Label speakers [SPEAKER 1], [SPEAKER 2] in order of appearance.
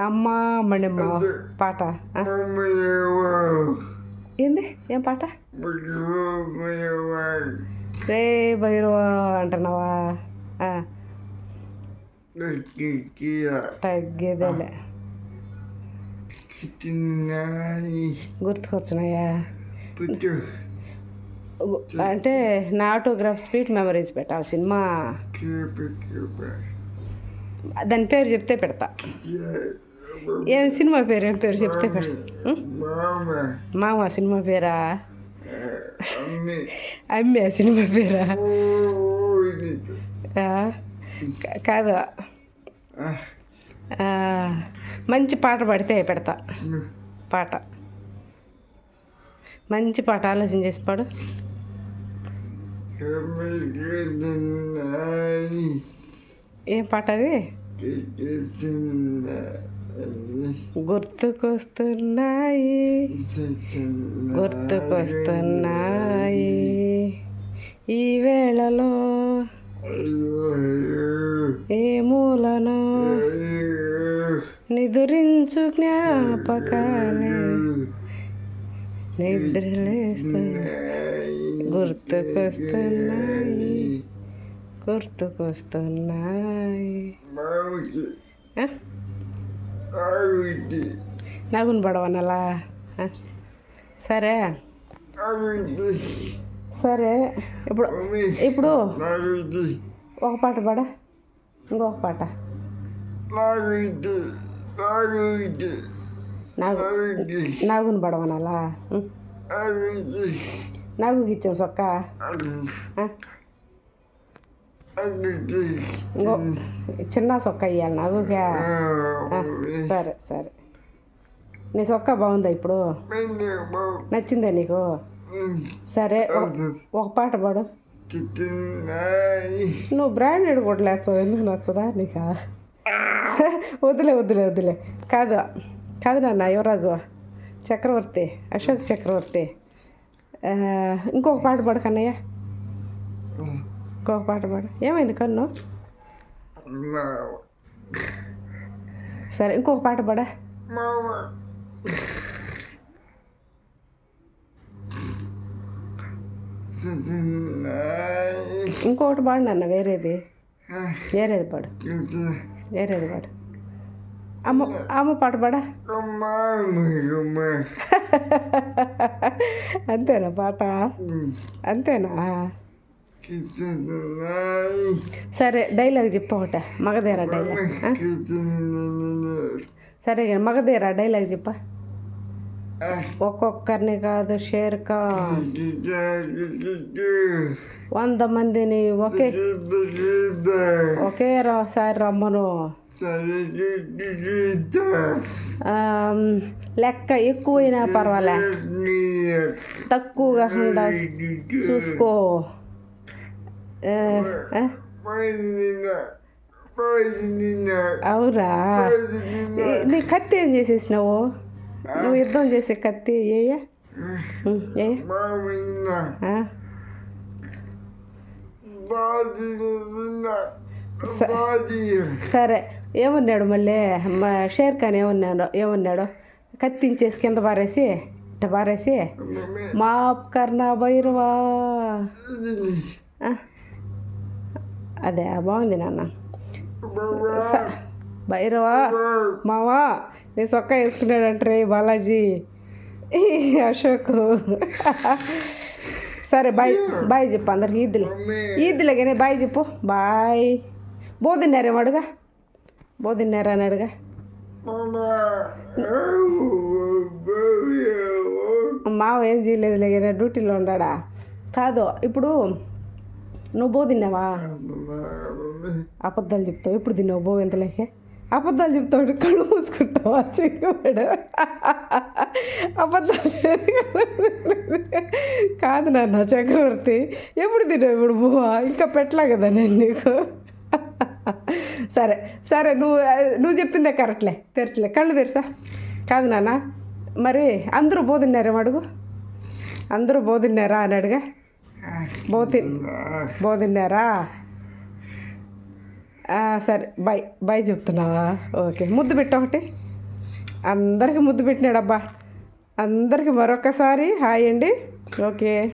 [SPEAKER 1] అమ్మ మణిమ్మ పాట ఏంది ఏం పాట? రే భైరవ అంటున్నావా? తగ్గేదేలే. గుర్తుకొచ్చినాయా? గు- అంటే నా ఆటోగ్రాఫ్ స్వీట్ మెమరీస్ పెట్టాలి సినిమా. దాని పేరు చెప్తే పెడతా. ఏం సినిమా పేరు? ఏం పేరు చెప్తే పెడతా. మామ. సినిమా పేరా? అమ్మే. సినిమా పేరా? కాదు. మంచి పాట పాడితే పెడతా. పాట. మంచి పాట ఆలోచన చేసి పాడు. ఏం పాట అది? గుర్తుకొస్తున్నాయి. గుర్తుకొస్తున్నాయి. ఈ వేళలో ఏ మూలను నిదురించు జ్ఞాపకాలే. నిద్రలేస్తు గుర్తుకొస్తున్నాయి. గుర్తుకొస్తున్నాయి? నగును పడవనలా? సరే. సరే. ఇప్పుడు ఇప్పుడు ఒక పాట పాడ. ఇంకొక పాట. నాగుని పడవనాలా. నాగుకి ఇచ్చాం సొక్క? ఇంకో చిన్న సొక్క ఇవ్వాలి ఆ, సరే సరే. నీ సొక్క బాగుందా ఇప్పుడు? నచ్చిందా నీకు? సరే ఒక- పాట పాడు. నువ్వు బ్రాండెడ్ కొట్టలేస్తావు ఎందుకు నచ్చదా నీకా? వద్దులే వద్దులే వద్దులే. కాదు కాదు నాన్న యువరాజు. చక్రవర్తి అశోక్ చక్రవర్తి. ఇంకొక పాట పాడు కన్నయ్య. ఇంకొక పాట పాడు. ఏమైంది కన్ను? సరే ఇంకొక పాట పాడా. ఇంకొకటి పాడు నాన్న వేరేది. వేరేది పాడు. వేరేది పాడు. అమ్మ అమ్మ పాట పాడా. అంతేనా పాట? అంతేనా? సరే డైలాగ్ చెప్పు ఒకట మగధీర డైలాగ్ ఆ? సరే కానీ మగధీర డైలాగ్ చెప్ప ఒక్కొక్కరిని కాదు షేర్ కా వంద మందిని ఒకే ఒకేసారి రమ్మను ఆమ్, లెక్క ఎక్కువైనా పర్వాలే తక్కువ కాకుండా చూసుకో అవురా? నీ కత్తి ఏం చేసేసినావు? నువ్వు యుద్ధం చేసే కత్తి ఏయ ఏ? సరే ఏమన్నాడు మళ్ళీ? మా షేర్ ఖాన్ ఏమన్నాడు? ఏమన్నాడు? కత్తించేసి కింద పారేసి ఇట్ట పారేసి మాప్ కర్ణ భైరవా. అదే బాగుంది నాన్న. భైరవా? మావా? నీ సొక్క వేసుకున్నాడంటే బాలాజీ. అశోక్. సరే బాయ్ బాయ్ చెప్పు అందరికి ఈద్దులే. ఈద్దులేగానే బాయ్ చెప్పు. బాయ్. బోధిన్నారేమో అడుగా. బోధిన్నారా అని అడుగా. మావ ఏం చేయలేదులే కానీ డ్యూటీలో ఉన్నాడా కాదు ఇప్పుడు నువ్వు బో తిన్నావా? అబద్ధాలు చెప్తావు. ఎప్పుడు తిన్నావు? బో ఎంతలేకే అబద్ధాలు చెప్తావు. కళ్ళు మూసుకుంటావా? చిక్కుబడు అబద్ధాలు కాదు నాన్న చక్రవర్తి. ఎప్పుడు తిన్నావు? ఇప్పుడు బువ్వ ఇంకా పెట్టలే కదా నేను నీకు? సరే సరే నువ్వు నువ్వు చెప్పిందే కరెక్ట్లే. తెరచలే. కళ్ళు తెరుసా? కాదు నాన్న. మరి అందరూ బోధిన్నారేమో అడుగు. అందరూ బోధిన్నారా అని అడుగా. బోతి బోతిన్నారా? సరే బాయ్ బాయ్ చెప్తున్నావా? ఓకే ముద్దు పెట్టు ఒకటి. అందరికి ముద్దు పెట్టినాడబ్బా. అందరికి మరొకసారి హాయ్ అండి. ఓకే.